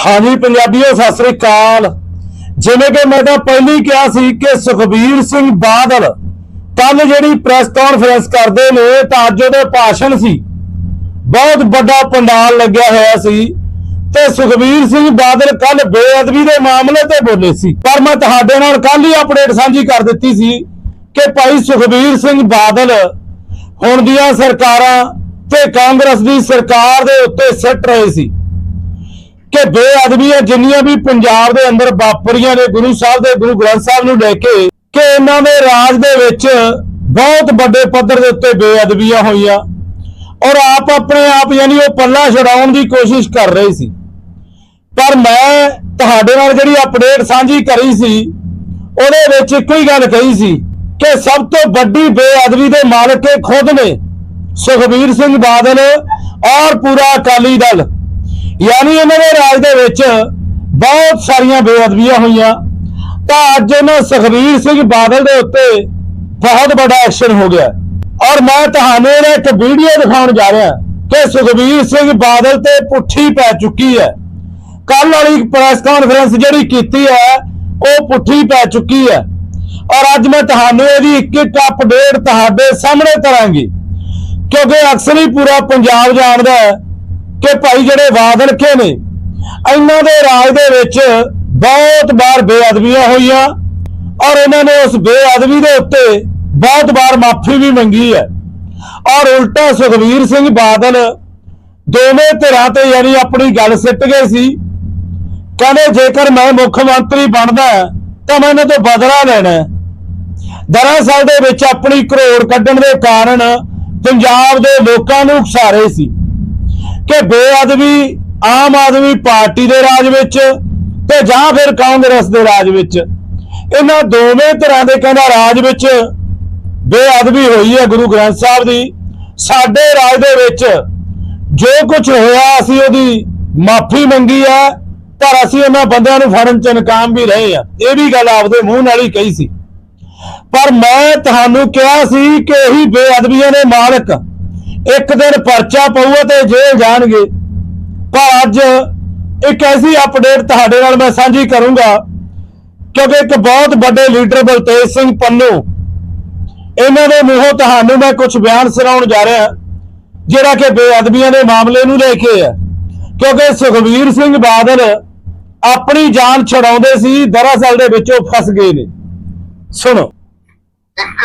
ਹਾਂਜੀ, ਪੰਜਾਬੀਓ, ਸਤਿ ਸ੍ਰੀ ਅਕਾਲ। ਜਿਵੇਂ ਕਿ ਮੈਂ ਤਾਂ ਪਹਿਲੀ ਕਿਹਾ ਸੀ ਕਿ ਸੁਖਬੀਰ ਸਿੰਘ ਬਾਦਲ ਕੱਲ ਜਿਹੜੀ ਪ੍ਰੈਸ ਕਾਨਫਰੰਸ ਕਰਦੇ ਨੇ, ਤਾਂ ਅੱਜ ਉਹਦੇ ਭਾਸ਼ਣ ਸੀ। ਬਹੁਤ ਵੱਡਾ ਪੰਡਾਲ ਲੱਗਿਆ ਹੋਇਆ ਸੀ ਤੇ ਸੁਖਬੀਰ ਸਿੰਘ ਬਾਦਲ ਕੱਲ ਬੇਅਦਬੀ ਦੇ ਮਾਮਲੇ ਤੇ ਬੋਲੇ ਸੀ। ਪਰ ਮੈਂ ਤੁਹਾਡੇ ਨਾਲ ਕੱਲ ਹੀ ਅਪਡੇਟ ਸਾਂਝੀ ਕਰ ਦਿੱਤੀ ਸੀ ਕਿ ਭਾਈ ਸੁਖਬੀਰ ਸਿੰਘ ਬਾਦਲ ਹੁਣ ਦੀਆਂ ਸਰਕਾਰਾਂ ਤੇ ਕਾਂਗਰਸ ਦੀ ਸਰਕਾਰ ਦੇ ਉੱਤੇ ਸਿੱਟ ਰਹੇ ਸੀ। ਕਿ ਬੇਅਦਬੀਆਂ ਜਿੰਨੀਆਂ ਵੀ ਪੰਜਾਬ ਦੇ ਅੰਦਰ ਵਾਪਰੀਆਂ ਨੇ, ਗੁਰੂ ਸਾਹਿਬ ਦੇ, ਗੁਰੂ ਗ੍ਰੰਥ ਸਾਹਿਬ ਨੂੰ ਲੈ ਕੇ, ਕਿ ਇਹਨਾਂ ਦੇ ਰਾਜ ਦੇ ਵਿੱਚ ਬਹੁਤ ਵੱਡੇ ਪੱਧਰ ਦੇ ਉੱਤੇ ਬੇਅਦਬੀਆਂ ਹੋਈਆਂ। ਔਰ ਆਪ ਆਪਣੇ ਆਪ ਯਾਨੀ ਉਹ ਪੱਲਾ ਛਡਾਉਣ ਦੀ ਕੋਸ਼ਿਸ਼ ਕਰ ਰਹੇ ਸੀ। ਪਰ ਮੈਂ ਤੁਹਾਡੇ ਨਾਲ ਜਿਹੜੀ ਅਪਡੇਟ ਸਾਂਝੀ ਕਰੀ ਸੀ, ਉਹਦੇ ਵਿੱਚ ਇੱਕੋ ਹੀ ਗੱਲ ਕਹੀ ਸੀ ਕਿ ਸਭ ਤੋਂ ਵੱਡੀ ਬੇਅਦਬੀ ਦੇ ਮਾਲਕ ਇਹ ਖੁਦ ਨੇ, ਸੁਖਬੀਰ ਸਿੰਘ ਬਾਦਲ ਔਰ ਪੂਰਾ ਅਕਾਲੀ ਦਲ। ਯਾਨੀ ਇਹਨਾਂ ਦੇ ਰਾਜ ਦੇ ਵਿੱਚ ਬਹੁਤ ਸਾਰੀਆਂ ਬੇਅਦਬੀਆਂ ਹੋਈਆਂ। ਤਾਂ ਅੱਜ ਇਹਨਾਂ ਸੁਖਬੀਰ ਸਿੰਘ ਬਾਦਲ ਦੇ ਉੱਤੇ ਬਹੁਤ ਵੱਡਾ ਐਕਸ਼ਨ ਹੋ ਗਿਆ। ਔਰ ਮੈਂ ਤੁਹਾਨੂੰ ਇਹ ਇੱਕ ਵੀਡੀਓ ਦਿਖਾਉਣ ਜਾ ਰਿਹਾ ਕਿ ਸੁਖਬੀਰ ਸਿੰਘ ਬਾਦਲ ਤੇ ਪੁੱਠੀ ਪੈ ਚੁੱਕੀ ਹੈ। ਕੱਲ ਵਾਲੀ ਪ੍ਰੈਸ ਕਾਨਫਰੰਸ ਜਿਹੜੀ ਕੀਤੀ ਹੈ, ਉਹ ਪੁੱਠੀ ਪੈ ਚੁੱਕੀ ਹੈ। ਔਰ ਅੱਜ ਮੈਂ ਤੁਹਾਨੂੰ ਇਹਦੀ ਇੱਕ ਇੱਕ ਅਪਡੇਟ ਤੁਹਾਡੇ ਸਾਹਮਣੇ ਕਰਾਂਗੀ। ਕਿਉਂਕਿ ਅਕਸਰ ਹੀ ਪੂਰਾ ਪੰਜਾਬ ਜਾਣਦਾ ਹੈ ਕਿ ਭਾਈ ਜਿਹੜੇ ਬਾਦਲ ਕੇ ਨੇ ਇਹਨਾਂ ਦੇ ਰਾਜ ਦੇ ਵਿੱਚ ਬਹੁਤ ਵਾਰ ਬੇਅਦਬੀਆਂ ਹੋਈਆਂ ਔਰ ਇਹਨਾਂ ਨੇ ਉਸ ਬੇਅਦਬੀ ਦੇ ਉੱਤੇ ਬਹੁਤ ਵਾਰ ਮਾਫੀ ਵੀ ਮੰਗੀ ਹੈ। ਔਰ ਉਲਟਾ ਸੁਖਵੀਰ ਸਿੰਘ ਬਾਦਲ ਦੋਵੇਂ ਧਿਰਾਂ ਤੇ ਯਾਨੀ ਆਪਣੀ ਗੱਲ ਸਿੱਟ ਗਏ ਸੀ। ਕਹਿੰਦੇ ਜੇਕਰ ਮੈਂ ਮੁੱਖ ਮੰਤਰੀ ਬਣਦਾ ਤਾਂ ਮੈਂ ਇਹਨਾਂ ਤੋਂ ਬਦਲਾ ਲੈਣਾ ਦਰਅਸਲ ਦੇ ਵਿੱਚ ਆਪਣੀ ਕਰੋੜ ਕੱਢਣ ਦੇ ਕਾਰਨ ਪੰਜਾਬ ਦੇ ਲੋਕਾਂ ਨੂੰ ਉਕਸਾਰੇ ਸੀ। ਕਿ ਬੇਅਦਬੀ ਆਮ ਆਦਮੀ ਪਾਰਟੀ ਦੇ ਰਾਜ ਵਿੱਚ ਤੇ ਜਾਂ ਫਿਰ ਕਾਂਗਰਸ ਦੇ ਰਾਜ ਵਿੱਚ। ਇਹਨਾਂ ਦੋਵੇਂ ਤਰ੍ਹਾਂ ਦੇ ਕਹਿੰਦਾ ਰਾਜ ਵਿੱਚ ਬੇਅਦਬੀ ਹੋਈ ਹੈ ਗੁਰੂ ਗ੍ਰੰਥ ਸਾਹਿਬ ਦੀ। ਸਾਡੇ ਰਾਜ ਦੇ ਵਿੱਚ ਜੋ ਕੁਝ ਹੋਇਆ, ਅਸੀਂ ਉਹਦੀ ਮਾਫੀ ਮੰਗੀ ਹੈ, ਪਰ ਅਸੀਂ ਉਹਨਾਂ ਬੰਦਿਆਂ ਨੂੰ ਫੜਨ ਚ ਨਕਾਮ ਵੀ ਰਹੇ ਆ ਇਹ ਵੀ ਗੱਲ ਆਪਦੇ ਮੂੰਹ ਨਾਲ ਹੀ ਕਹੀ ਸੀ। ਪਰ ਮੈਂ ਤੁਹਾਨੂੰ ਕਿਹਾ ਸੀ ਕਿ ਇਹੀ ਬੇਅਦਬੀਆਂ ਦੇ ਮਾਲਕ ਇੱਕ ਦਿਨ ਪਰਚਾ ਪਊਗਾ ਤੇ ਜੇਲ੍ਹ ਜਾਣਗੇ। ਪਰ ਅੱਜ ਇੱਕ ਐਸੀ ਅਪਡੇਟ ਤੁਹਾਡੇ ਨਾਲ ਮੈਂ ਸਾਂਝੀ ਕਰੂੰਗਾ, ਕਿਉਂਕਿ ਇੱਕ ਬਹੁਤ ਵੱਡੇ ਲੀਡਰ ਬਲਤੇਜ ਸਿੰਘ ਪੰਨੂ, ਇਹਨਾਂ ਦੇ ਮੂੰਹੋਂ ਤੁਹਾਨੂੰ ਮੈਂ ਕੁਝ ਬਿਆਨ ਸੁਣਾਉਣ ਜਾ ਰਿਹਾ, ਜਿਹੜਾ ਕਿ ਬੇਅਦਬੀਆਂ ਦੇ ਮਾਮਲੇ ਨੂੰ ਲੈ ਕੇ ਹੈ। ਕਿਉਂਕਿ ਸੁਖਵੀਰ ਸਿੰਘ ਬਾਦਲ ਆਪਣੀ ਜਾਨ ਛਡਾਉਂਦੇ ਸੀ, ਦਰਅਸਲ ਦੇ ਵਿੱਚ ਉਹ ਫਸ ਗਏ ਨੇ। ਸੁਣੋ। ਇੱਕ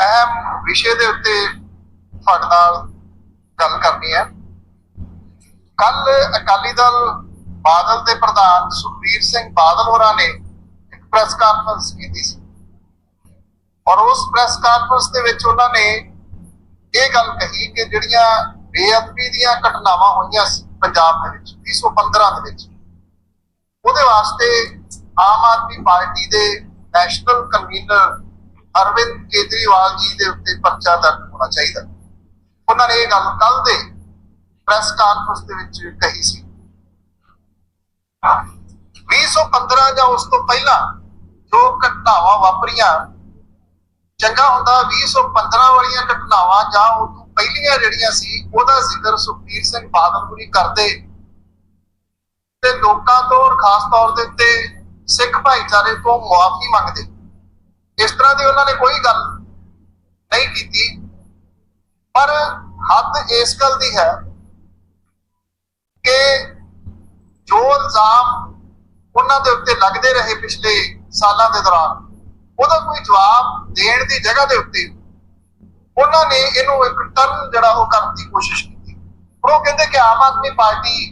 ਅਹਿਮ ਵਿਸ਼ੇ ਦੇ ਉੱਤੇ ਤੁਹਾਡੇ ਨਾਲ ਗੱਲ ਕਰਨੀ ਹੈ। ਕੱਲ ਅਕਾਲੀ ਦਲ ਬਾਦਲ ਦੇ ਪ੍ਰਧਾਨ ਸੁਖਬੀਰ ਸਿੰਘ ਬਾਦਲ ਹੋਰਾਂ ਨੇ ਇੱਕ ਪ੍ਰੈਸ ਕਾਨਫਰੰਸ ਕੀਤੀ ਸੀ। ਔਰ ਉਸ ਪ੍ਰੈਸ ਕਾਨਫਰੰਸ ਦੇ ਵਿੱਚ ਉਹਨਾਂ ਨੇ ਇਹ ਗੱਲ ਕਹੀ ਕਿ ਜਿਹੜੀਆਂ ਬੇਅਦਬੀ ਦੀਆਂ ਘਟਨਾਵਾਂ ਹੋਈਆਂ ਸੀ ਪੰਜਾਬ ਦੇ ਵਿੱਚ 2015 ਦੇ ਵਿੱਚ, ਉਹਦੇ ਵਾਸਤੇ ਆਮ ਆਦਮੀ ਪਾਰਟੀ ਦੇ ਨੈਸ਼ਨਲ ਕਨਵੀਨਰ ਅਰਵਿੰਦ ਕੇਜਰੀਵਾਲ ਜੀ ਦੇ ਉੱਤੇ ਪਰਚਾ ਦਰਜ ਹੋਣਾ ਚਾਹੀਦਾ। ਉਹਨਾਂ ਨੇ ਇਹ ਗੱਲ ਕੱਲ ਦੇ ਪ੍ਰੈਸ ਕਾਨਫਰੰਸ ਦੇ ਵਿੱਚ ਕਹੀ ਸੀ। 2015 ਜਾਂ ਉਸ ਤੋਂ ਪਹਿਲਾਂ ਜੋ ਘਟਨਾਵਾਂ ਵਾਪਰੀਆਂ, ਚੰਗਾ ਹੁੰਦਾ 2015 ਵਾਲੀਆਂ ਘਟਨਾਵਾਂ ਜਾਂ ਉਹ ਤੋਂ ਪਹਿਲੀਆਂ ਜਿਹੜੀਆਂ ਸੀ, ਉਹਦਾ ਜ਼ਿਕਰ ਸੁਖਬੀਰ ਸਿੰਘ ਬਾਦਲ ਹੁਣੀ ਕਰਦੇ। ਤੇ ਲੋਕਾਂ ਤੋਂ ਔਰ ਖਾਸ ਤੌਰ ਦੇ ਉੱਤੇ ਸਿੱਖ ਭਾਈਚਾਰੇ ਤੋਂ ਮੁਆਫੀ ਮੰਗਦੇ। ਇਸ ਤਰ੍ਹਾਂ ਦੀ ਉਹਨਾਂ ਨੇ ਕੋਈ ਗੱਲ ਨਹੀਂ ਕੀਤੀ। ਪਰ ਹੱਦ ਇਸ ਗੱਲ ਦੀ ਹੈ ਕਿ ਜੋ ਇਲਜ਼ਾਮ ਉਹਨਾਂ ਦੇ ਉੱਤੇ ਲੱਗਦੇ ਰਹੇ ਪਿਛਲੇ ਸਾਲਾਂ ਦੇ ਦੌਰਾਨ, ਉਹਦਾ ਕੋਈ ਜਵਾਬ ਦੇਣ ਦੀ ਜਗ੍ਹਾ ਦੇ ਉੱਤੇ ਉਹਨਾਂ ਨੇ ਇਹਨੂੰ ਇੱਕ ਟਰਨ ਜਿਹੜਾ ਉਹ ਕਰਨ ਦੀ ਕੋਸ਼ਿਸ਼ ਕੀਤੀ। ਪਰ ਉਹ ਕਹਿੰਦੇ ਕਿ ਆਮ ਆਦਮੀ ਪਾਰਟੀ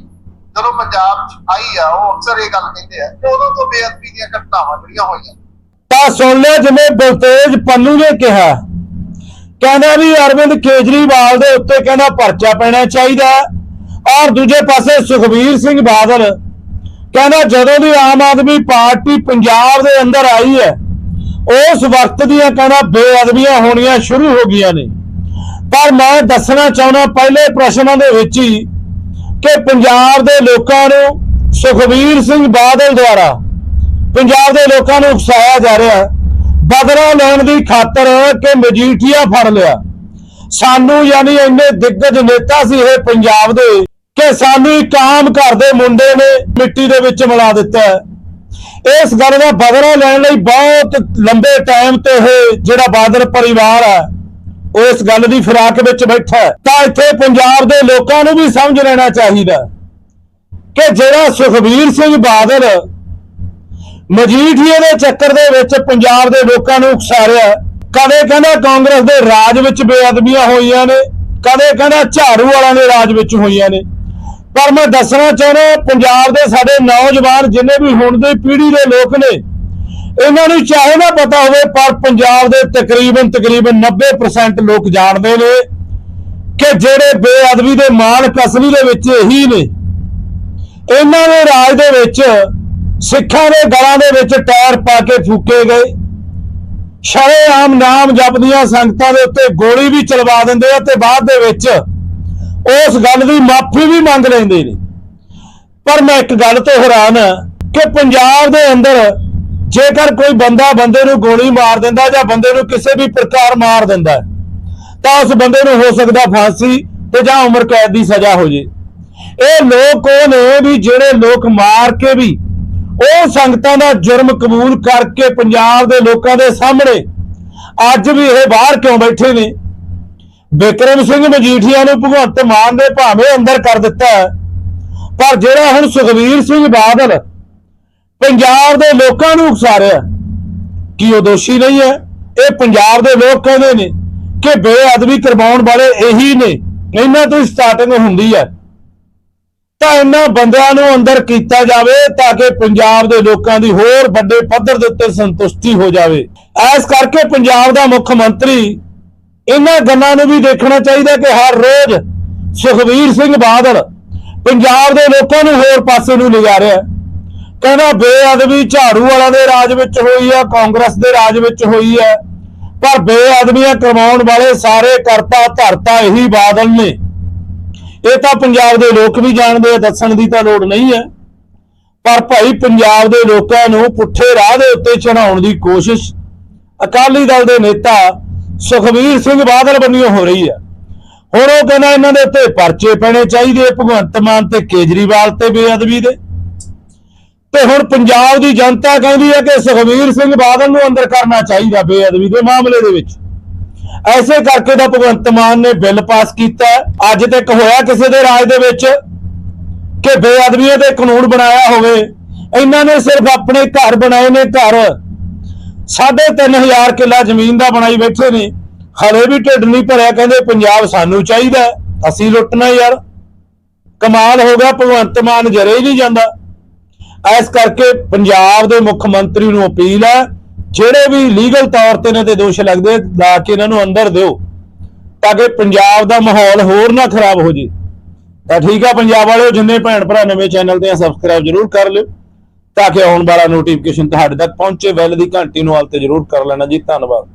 ਜਦੋਂ ਪੰਜਾਬ 'ਚ ਆਈ ਆ, ਉਹ ਅਕਸਰ ਇਹ ਗੱਲ ਕਹਿੰਦੇ ਆ ਕਿ ਉਦੋਂ ਤੋਂ ਬੇਅਦਬੀ ਦੀਆਂ ਘਟਨਾਵਾਂ ਜਿਹੜੀਆਂ ਹੋਈਆਂ। ਤਾਂ ਸੁਣ ਲਿਆ ਜਿਵੇਂ ਬਲਤੇਜ ਪੰਨੂ ਨੇ ਕਿਹਾ। ਕਹਿੰਦਾ ਵੀ ਅਰਵਿੰਦ ਕੇਜਰੀਵਾਲ ਦੇ ਉੱਤੇ ਕਹਿੰਦਾ ਪਰਚਾ ਪੈਣਾ ਚਾਹੀਦਾ ਔਰ ਦੂਜੇ ਪਾਸੇ ਸੁਖਬੀਰ ਸਿੰਘ ਬਾਦਲ ਕਹਿੰਦਾ ਜਦੋਂ ਦੀ ਆਮ ਆਦਮੀ ਪਾਰਟੀ ਪੰਜਾਬ ਦੇ ਅੰਦਰ ਆਈ ਹੈ, ਉਸ ਵਕਤ ਦੀਆਂ ਕਹਿੰਦਾ ਬੇਅਦਬੀਆਂ ਹੋਣੀਆਂ ਸ਼ੁਰੂ ਹੋ ਗਈਆਂ ਨੇ। ਪਰ ਮੈਂ ਦੱਸਣਾ ਚਾਹੁੰਦਾ ਪਹਿਲੇ ਪ੍ਰਸ਼ਨਾਂ ਦੇ ਵਿੱਚ ਹੀ ਕਿ ਪੰਜਾਬ ਦੇ ਲੋਕਾਂ ਨੂੰ ਸੁਖਬੀਰ ਸਿੰਘ ਬਾਦਲ ਦੁਆਰਾ ਪੰਜਾਬ ਦੇ ਲੋਕਾਂ ਨੂੰ ਉਕਸਾਇਆ ਜਾ ਰਿਹਾ ਹੈ। ਬਦਲਾ ਲੈਣ ਦੀ ਖਾਤਰ ਕਿ ਮਜੀਠੀਆ ਫੜ ਲਿਆ। ਸਾਨੂੰ ਯਾਨੀ ਇੰਨੇ ਦਿੱਗਜ ਨੇਤਾ ਸੀ ਇਹ ਪੰਜਾਬ ਦੇ ਕਿ ਸਾਨੂੰ ਇੱਕ ਆਮ ਘਰ ਦੇ ਮੁੰਡੇ ਨੇ ਮਿੱਟੀ ਦੇ ਵਿੱਚ ਮਿਲਾ ਦਿੱਤਾ ਇਸ ਗੱਲ ਦਾ ਬਦਲਾ ਲੈਣ ਲਈ ਬਹੁਤ ਲੰਬੇ ਟਾਈਮ ਤੇ ਇਹ ਜਿਹੜਾ ਬਾਦਲ ਪਰਿਵਾਰ ਹੈ ਉਹ ਇਸ ਗੱਲ ਦੀ ਫਿਰਾਕ ਵਿੱਚ ਬੈਠਾ ਤਾਂ ਇੱਥੇ ਪੰਜਾਬ ਦੇ ਲੋਕਾਂ ਨੂੰ ਵੀ ਸਮਝ ਲੈਣਾ ਚਾਹੀਦਾ ਕਿ ਜਿਹੜਾ ਸੁਖਬੀਰ ਸਿੰਘ ਬਾਦਲ ਮਜੀਠੀਏ ਦੇ ਚੱਕਰ ਦੇ ਵਿੱਚ ਪੰਜਾਬ ਦੇ ਲੋਕਾਂ ਨੂੰ ਉਕਸਾਰਿਆ। ਕਦੇ ਕਹਿੰਦਾ ਕਾਂਗਰਸ ਦੇ ਰਾਜ ਵਿੱਚ ਬੇਅਦਬੀਆਂ ਹੋਈਆਂ ਨੇ, ਕਦੇ ਕਹਿੰਦਾ ਝਾੜੂ ਵਾਲਿਆਂ ਦੇ ਰਾਜ ਵਿੱਚ ਹੋਈਆਂ ਨੇ। ਪਰ ਮੈਂ ਦੱਸਣਾ ਚਾਹੁੰਦਾ ਪੰਜਾਬ ਦੇ ਸਾਡੇ ਨੌਜਵਾਨ ਜਿੰਨੇ ਵੀ ਹੁਣ ਦੀ ਪੀੜ੍ਹੀ ਦੇ ਲੋਕ ਨੇ, ਇਹਨਾਂ ਨੂੰ ਚਾਹੇ ਨਾ ਪਤਾ ਹੋਵੇ, ਪਰ ਪੰਜਾਬ ਦੇ ਤਕਰੀਬਨ ਤਕਰੀਬਨ 90% ਲੋਕ ਜਾਣਦੇ ਨੇ ਕਿ ਜਿਹੜੇ ਬੇਅਦਬੀ ਦੇ ਮਾਲਕ ਅਸਲੀ ਦੇ ਵਿੱਚ ਇਹੀ ਨੇ। ਇਹਨਾਂ ਦੇ ਰਾਜ ਦੇ ਵਿੱਚ ਸਿੱਖਾਂ ਦੇ ਗਲਾਂ ਦੇ ਵਿੱਚ ਟਾਇਰ ਪਾ ਕੇ ਫੂਕੇ ਗਏ। ਸ਼ਰੇਆਮ ਨਾਮ ਜਪਦੀਆਂ ਸੰਗਤਾਂ ਦੇ ਉੱਤੇ ਗੋਲੀ ਵੀ ਚਲਵਾ ਦਿੰਦੇ ਆ ਤੇ ਬਾਅਦ ਦੇ ਵਿੱਚ ਉਸ ਗੱਲ ਦੀ ਮਾਫੀ ਵੀ ਮੰਗ ਲੈਂਦੇ ਨੇ। ਪਰ ਮੈਂ ਇੱਕ ਗੱਲ ਤੋਂ ਹੈਰਾਨ ਹਾਂ ਕਿ ਪੰਜਾਬ ਦੇ ਅੰਦਰ ਜੇਕਰ ਕੋਈ ਬੰਦਾ ਬੰਦੇ ਨੂੰ ਗੋਲੀ ਮਾਰ ਦਿੰਦਾ ਜਾਂ ਬੰਦੇ ਨੂੰ ਕਿਸੇ ਵੀ ਪ੍ਰਕਾਰ ਮਾਰ ਦਿੰਦਾ ਤਾਂ ਉਸ ਬੰਦੇ ਨੂੰ ਹੋ ਸਕਦਾ ਫਾਂਸੀ ਤੇ ਜਾਂ ਉਮਰ ਕੈਦ ਦੀ ਸਜ਼ਾ ਹੋ ਜੇ। ਇਹ ਲੋਕ ਉਹ ਨੇ ਵੀ ਜਿਹੜੇ ਲੋਕ ਮਾਰ ਕੇ ਵੀ ਉਹ ਸੰਗਤਾਂ ਦਾ ਜੁਰਮ ਕਬੂਲ ਕਰਕੇ ਪੰਜਾਬ ਦੇ ਲੋਕਾਂ ਦੇ ਸਾਹਮਣੇ ਅੱਜ ਵੀ ਇਹ ਬਾਹਰ ਕਿਉਂ ਬੈਠੇ ਨੇ? ਵਿਕਰਮ ਸਿੰਘ ਮਜੀਠੀਆ ਨੂੰ ਭਗਵੰਤ ਮਾਨ ਦੇ ਭਾਵੇਂ ਅੰਦਰ ਕਰ ਦਿੱਤਾ ਹੈ, ਪਰ ਜਿਹੜਾ ਹੁਣ ਸੁਖਵੀਰ ਸਿੰਘ ਬਾਦਲ ਪੰਜਾਬ ਦੇ ਲੋਕਾਂ ਨੂੰ ਉਕਸਾ ਰਿਹਾ ਕਿ ਉਹ ਦੋਸ਼ੀ ਨਹੀਂ ਹੈ? ਇਹ ਪੰਜਾਬ ਦੇ ਲੋਕ ਕਹਿੰਦੇ ਨੇ ਕਿ ਬੇਅਦਬੀ ਕਰਵਾਉਣ ਵਾਲੇ ਇਹੀ ਨੇ ਇਹਨਾਂ ਤੋਂ ਸਟਾਰਟਿੰਗ ਹੁੰਦੀ ਹੈ। ਤਾਂ ਇਹਨਾਂ ਬੰਦਿਆਂ ਨੂੰ ਅੰਦਰ ਕੀਤਾ ਜਾਵੇ ਤਾਂ ਕਿ ਪੰਜਾਬ ਦੇ ਲੋਕਾਂ ਦੀ ਹੋਰ ਵੱਡੇ ਪੱਧਰ ਦੇ ਉੱਤੇ ਸੰਤੁਸ਼ਟੀ ਹੋ ਜਾਵੇ। ਐਸ ਕਰਕੇ ਪੰਜਾਬ ਦਾ ਮੁੱਖ ਮੰਤਰੀ ਇਹਨਾਂ ਗੱਲਾਂ ਨੂੰ ਵੀ ਦੇਖਣਾ ਚਾਹੀਦਾ ਕਿ ਹਰ ਰੋਜ਼ ਸੁਖਵੀਰ ਸਿੰਘ ਬਾਦਲ ਪੰਜਾਬ ਦੇ ਲੋਕਾਂ ਨੂੰ ਹੋਰ ਪਾਸੇ ਨੂੰ ਲਿਜਾ ਰਿਹਾ ਕਹਿੰਦਾ, ਬੇਅਦਬੀ ਝਾੜੂ ਵਾਲਾ ਦੇ ਰਾਜ ਵਿੱਚ ਹੋਈ ਹੈ, ਕਾਂਗਰਸ ਦੇ ਰਾਜ ਵਿੱਚ ਹੋਈ ਹੈ, ਪਰ ਬੇਅਦਬੀਆਂ ਕਰਵਾਉਣ ਵਾਲੇ ਸਾਰੇ ਕਰਤਾ ਧਰਤਾ ਇਹੀ ਬਾਦਲ ਨੇ। ਇਹ ਤਾਂ ਪੰਜਾਬ ਦੇ ਲੋਕ ਵੀ ਜਾਣਦੇ ਆ, ਦੱਸਣ ਦੀ ਤਾਂ ਲੋੜ ਨਹੀਂ ਹੈ। ਪਰ ਭਾਈ ਪੰਜਾਬ ਦੇ ਲੋਕਾਂ ਨੂੰ ਪੁੱਠੇ ਰਾਹ ਦੇ ਉੱਤੇ ਚੜਾਉਣ ਦੀ ਕੋਸ਼ਿਸ਼, ਅਕਾਲੀ ਦਲ ਦੇ ਨੇਤਾ ਸੁਖਬੀਰ ਸਿੰਘ ਬਾਦਲ ਬੰਨਿਓ ਹੋ ਰਹੀ ਹੈ। ਹੁਣ ਉਹ ਕਹਿੰਦਾ ਇਹਨਾਂ ਦੇ ਉੱਤੇ ਪਰਚੇ ਪੈਣੇ ਚਾਹੀਦੇ ਭਗਵੰਤ ਮਾਨ ਤੇ ਕੇਜਰੀਵਾਲ ਤੇ ਬੇਅਦਬੀ ਦੇ। ਤੇ ਹੁਣ ਪੰਜਾਬ ਦੀ ਜਨਤਾ ਕਹਿੰਦੀ ਹੈ ਕਿ ਸੁਖਬੀਰ ਸਿੰਘ ਬਾਦਲ ਨੂੰ ਅੰਦਰ ਕਰਨਾ ਚਾਹੀਦਾ ਬੇਅਦਬੀ ਦੇ ਮਾਮਲੇ ਦੇ ਵਿੱਚ। ਐਸੇ ਕਰਕੇ ਤਾਂ ਭਗਵੰਤ ਮਾਨ ਨੇ ਬਿੱਲ ਪਾਸ ਕੀਤਾ। ਅੱਜ ਤੱਕ ਹੋਇਆ ਕਿਸੇ ਦੇ ਰਾਜ ਦੇ ਵਿੱਚ ਕਿ ਬੇਅਦਬੀਆਂ ਤੇ ਕਾਨੂੰਨ ਬਣਾਇਆ ਹੋਵੇ। ਇਹਨਾਂ ਨੇ ਸਿਰਫ ਆਪਣੇ ਘਰ ਬਣਾਏ ਨੇ ਘਰ। ਸਾਢੇ ਤਿੰਨ ਹਜ਼ਾਰ ਕਿੱਲਾ ਜ਼ਮੀਨ ਦਾ ਬਣਾਈ ਬੈਠੇ ਨੇ। ਹਲੇ ਵੀ ਢਿੱਡ ਨਹੀਂ ਭਰਿਆ, ਕਹਿੰਦੇ ਪੰਜਾਬ ਸਾਨੂੰ ਚਾਹੀਦਾ ਅਸੀਂ ਲੁੱਟਣਾ ਯਾਰ। ਕਮਾਲ ਹੋ ਗਿਆ, ਭਗਵੰਤ ਮਾਨ ਜਰੇ ਹੀ ਨਹੀਂ ਜਾਂਦਾ। ਇਸ ਕਰਕੇ ਪੰਜਾਬ ਦੇ ਮੁੱਖ ਮੰਤਰੀ ਨੂੰ ਅਪੀਲ ਹੈ ਜਿਹੜੇ ਵੀ ਲੀਗਲ ਤੌਰ ਤੇ ਇਹਨਾਂ ਤੇ ਦੋਸ਼ ਲੱਗਦੇ ਲਾ ਕੇ ਇਹਨਾਂ ਨੂੰ ਅੰਦਰ ਦਿਓ, ਤਾਂ ਕਿ ਪੰਜਾਬ ਦਾ ਮਾਹੌਲ ਹੋਰ ਨਾ ਖਰਾਬ ਹੋ ਜੇ। ਤਾਂ ਠੀਕ ਆ, ਪੰਜਾਬ ਵਾਲਿਓ, ਜਿੰਨੇ ਭੈਣ ਭਰਾ ਨਵੇਂ ਚੈਨਲ ਤੇ ਆ ਸਬਸਕ੍ਰਾਈਬ ਜਰੂਰ ਕਰ ਲਿਓ, ਤਾਂ ਕਿ ਆਉਣ ਵਾਲਾ ਨੋਟੀਫਿਕੇਸ਼ਨ ਤੁਹਾਡੇ ਤੱਕ ਪਹੁੰਚੇ ਬੈਲ ਦੀ ਘੰਟੀ ਨੂੰ ਹਾਲ ਤੇ ਜਰੂਰ ਕਰ ਲੈਣਾ ਜੀ। ਧੰਨਵਾਦ।